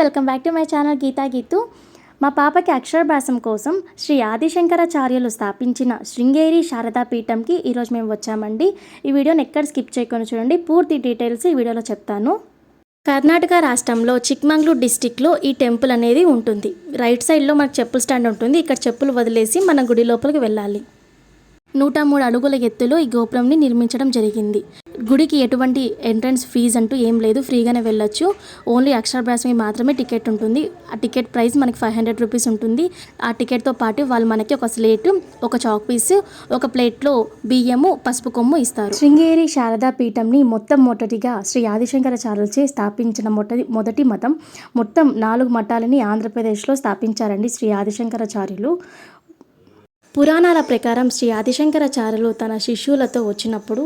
Welcome back to my channel Geetha Geethu. మా పాపకి అక్షరాభ్యాసం కోసం శ్రీ ఆదిశంకరాచార్యులు స్థాపించిన శృంగేరి శారదా పీఠంకి ఈరోజు మేము వచ్చామండి. ఈ వీడియోని ఎక్కడ స్కిప్ చేయకుండా చూడండి. పూర్తి డీటెయిల్స్ ఈ వీడియోలో చెప్తాను. కర్ణాటక రాష్ట్రంలో చిక్మంగ్లూరు డిస్టిక్లో ఈ టెంపుల్ అనేది ఉంటుంది. రైట్ సైడ్లో మనకు చెప్పుల స్టాండ్ ఉంటుంది. ఇక్కడ చెప్పులు వదిలేసి మన గుడి లోపలికి వెళ్ళాలి. నూట మూడు అడుగుల ఎత్తులో ఈ గోపురంని నిర్మించడం జరిగింది. గుడికి ఎటువంటి ఎంట్రన్స్ ఫీజు అంటూ ఏం లేదు. ఫ్రీగానే వెళ్ళొచ్చు. ఓన్లీ అక్షరాభ్యాసంకి మాత్రమే టికెట్ ఉంటుంది. ఆ టికెట్ ప్రైస్ మనకి ఫైవ్ హండ్రెడ్ రూపీస్ ఉంటుంది. ఆ టికెట్తో పాటు వాళ్ళు మనకి ఒక స్లేటు ఒక చాక్ పీస్ ఒక ప్లేట్లో బియ్యము పసుపు కొమ్ము ఇస్తారు. శృంగేరి శారదా పీఠంని మొత్తం మొదటిగా శ్రీ ఆదిశంకరాచార్యులచే స్థాపించిన మొదటి మొదటి మతం. మొత్తం నాలుగు మఠాలని ఆంధ్రప్రదేశ్లో స్థాపించారండి శ్రీ ఆదిశంకరాచార్యులు. పురాణాల ప్రకారం శ్రీ ఆదిశంకరాచార్యులు తన శిష్యులతో వచ్చినప్పుడు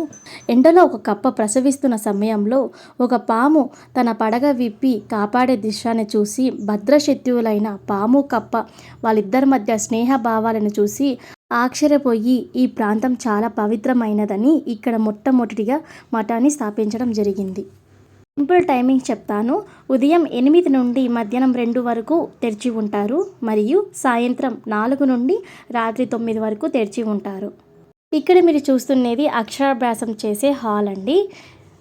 ఎండలో ఒక కప్ప ప్రసవిస్తున్న సమయంలో ఒక పాము తన పడగ విప్పి కాపాడే దిశాన్ని చూసి భద్రశత్యువులైన పాము కప్ప వాళ్ళిద్దరి మధ్య స్నేహ భావాలను చూసి ఆశ్చర్యపోయి ఈ ప్రాంతం చాలా పవిత్రమైనదని ఇక్కడ మొట్టమొదటిగా మఠాన్ని స్థాపించడం జరిగింది. టెంపుల్ టైమింగ్ చెప్తాను. ఉదయం ఎనిమిది నుండి మధ్యాహ్నం రెండు వరకు తెరిచి ఉంటారు మరియు సాయంత్రం నాలుగు నుండి రాత్రి తొమ్మిది వరకు తెరిచి ఉంటారు. ఇక్కడ మీరు చూస్తున్నది అక్షరాభ్యాసం చేసే హాల్ అండి.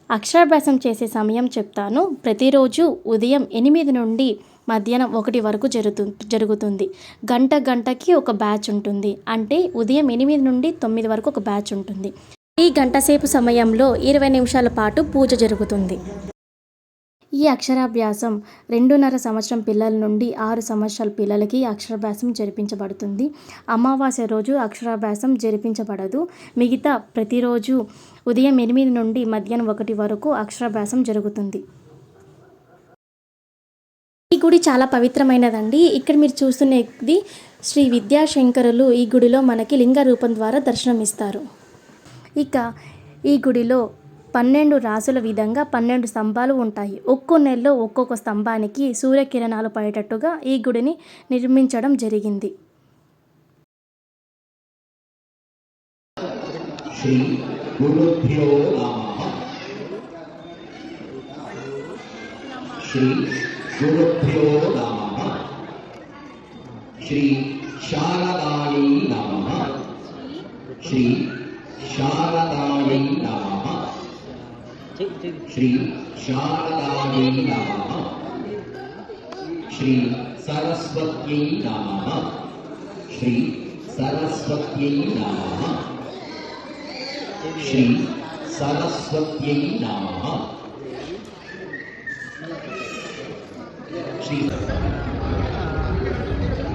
అక్షరాభ్యాసం చేసే సమయం చెప్తాను. ప్రతిరోజు ఉదయం ఎనిమిది నుండి మధ్యాహ్నం ఒకటి వరకు జరుగుతు జరుగుతుంది. గంట గంటకి ఒక బ్యాచ్ ఉంటుంది. అంటే ఉదయం ఎనిమిది నుండి తొమ్మిది వరకు ఒక బ్యాచ్ ఉంటుంది. ఈ గంటసేపు సమయంలో ఇరవై నిమిషాల పాటు పూజ జరుగుతుంది. ఈ అక్షరాభ్యాసం రెండున్నర సంవత్సరం పిల్లల నుండి ఆరు సంవత్సరాల పిల్లలకి అక్షరాభ్యాసం జరిపించబడుతుంది. అమావాస్య రోజు అక్షరాభ్యాసం జరిపించబడదు. మిగతా ప్రతిరోజు ఉదయం ఎనిమిది నుండి మధ్యాహ్నం ఒకటి వరకు అక్షరాభ్యాసం జరుగుతుంది. ఈ గుడి చాలా పవిత్రమైనదండి. ఇక్కడ మీరు చూస్తున్నది శ్రీ విద్యాశంకరులు ఈ గుడిలో మనకి లింగ రూపం ద్వారా దర్శనం ఇస్తారు ఇక ఈ గుడిలో పన్నెండు రాసుల విధంగా పన్నెండు స్తంభాలు ఉంటాయి. ఒక్కో నెలలో ఒక్కొక్క స్తంభానికి సూర్యకిరణాలు పడేటట్టుగా ఈ గుడిని నిర్మించడం జరిగింది. శ్రీ నమః. శ్రీ శారదాయై శ్రీ శారదాయై నమః. శ్రీ శారదాయై నమః శ్రీ సరస్వత్యై నమః శ్రీ సరస్వత్యై నమః శ్రీ సరస్వత్యై నమః శ్రీ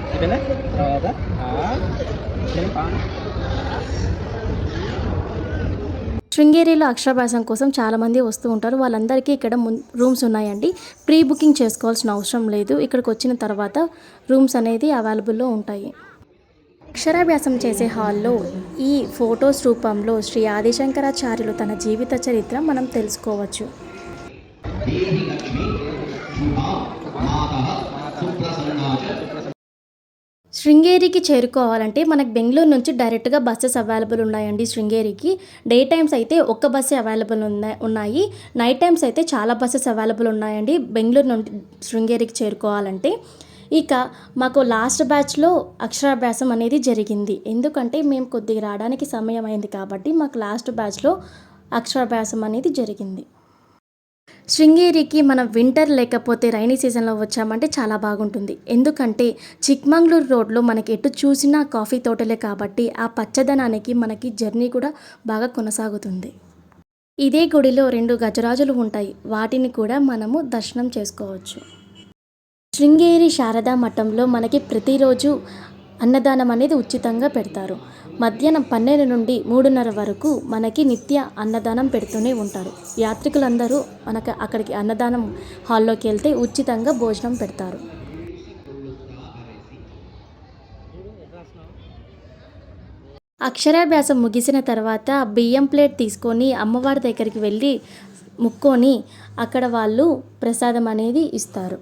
అయిపోయిందా తర్వాత ఆ, చిన్న పాన్ శృంగేరిలో అక్షరాభ్యాసం కోసం చాలామంది వస్తూ ఉంటారు. వాళ్ళందరికీ ఇక్కడ ముం రూమ్స్ ఉన్నాయండి. ప్రీ బుకింగ్ చేసుకోవాల్సిన అవసరం లేదు. ఇక్కడికి వచ్చిన తర్వాత రూమ్స్ అనేది అవైలబుల్లో ఉంటాయి. అక్షరాభ్యాసం చేసే హాల్లో ఈ ఫొటోస్ రూపంలో శ్రీ ఆదిశంకరాచార్యులు తన జీవిత చరిత్ర మనం తెలుసుకోవచ్చు. శృంగేరికి చేరుకోవాలంటే మనకు బెంగళూరు నుంచి డైరెక్ట్గా బస్సెస్ అవైలబుల్ ఉన్నాయండి శృంగేరికి. డే టైమ్స్ అయితే ఒక్క బస్సే అవైలబుల్ ఉన్నాయి ఉన్నాయి. నైట్ టైమ్స్ అయితే చాలా బస్సెస్ అవైలబుల్ ఉన్నాయండి బెంగళూరు నుండి శృంగేరికి చేరుకోవాలంటే. ఇక మాకు లాస్ట్ బ్యాచ్లో అక్షరాభ్యాసం అనేది జరిగింది. ఎందుకంటే మేము కొద్దిగా రావడానికి సమయం అయింది కాబట్టి మాకు లాస్ట్ బ్యాచ్లో అక్షరాభ్యాసం అనేది జరిగింది. శృంగేరికి మనం వింటర్ లేకపోతే రైనీ సీజన్లో వచ్చామంటే చాలా బాగుంటుంది. ఎందుకంటే చిక్మంగళూరు రోడ్లో మనకి ఎటు చూసినా కాఫీ తోటలే కాబట్టి ఆ పచ్చదనానికి మనకి జర్నీ కూడా బాగా కొనసాగుతుంది. ఇదే గుడిలో రెండు గజరాజులు ఉంటాయి. వాటిని కూడా మనము దర్శనం చేసుకోవచ్చు. శృంగేరి శారదా మఠంలో మనకి ప్రతిరోజు అన్నదానం అనేది ఉచితంగా పెడతారు. మధ్యాహ్నం పన్నెండు నుండి మూడున్నర వరకు మనకి నిత్య అన్నదానం పెడుతూనే ఉంటారు. యాత్రికులందరూ మనకు అక్కడికి అన్నదానం హాల్లోకి వెళ్తే ఉచితంగా భోజనం పెడతారు. అక్షరాభ్యాసం ముగిసిన తర్వాత బియ్యం ప్లేట్ తీసుకొని అమ్మవారి దగ్గరికి వెళ్ళి ముక్కొని అక్కడ వాళ్ళు ప్రసాదం అనేది ఇస్తారు.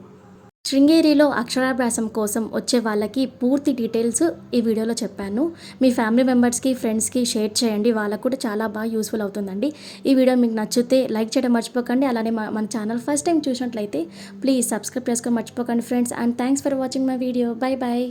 శృంగేరిలో అక్షరాభ్యాసం కోసం వచ్చే వాళ్ళకి పూర్తి డీటెయిల్స్ ఈ వీడియోలో చెప్పాను. మీ ఫ్యామిలీ మెంబర్స్కి ఫ్రెండ్స్కి షేర్ చేయండి. వాళ్ళకు కూడా చాలా బాగా యూస్ఫుల్ అవుతుందండి. ఈ వీడియో మీకు నచ్చితే లైక్ చేయడం మర్చిపోకండి. అలానే మన ఛానల్ ఫస్ట్ టైం చూసినట్లయితే ప్లీజ్ సబ్స్క్రైబ్ చేసుకొని మర్చిపోకండి friends. And thanks for watching my video. Bye bye